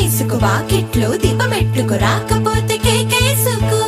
వేసుకో వాకిట్లు దీపమెట్లుకు రాకపోతే కేకేసుకో.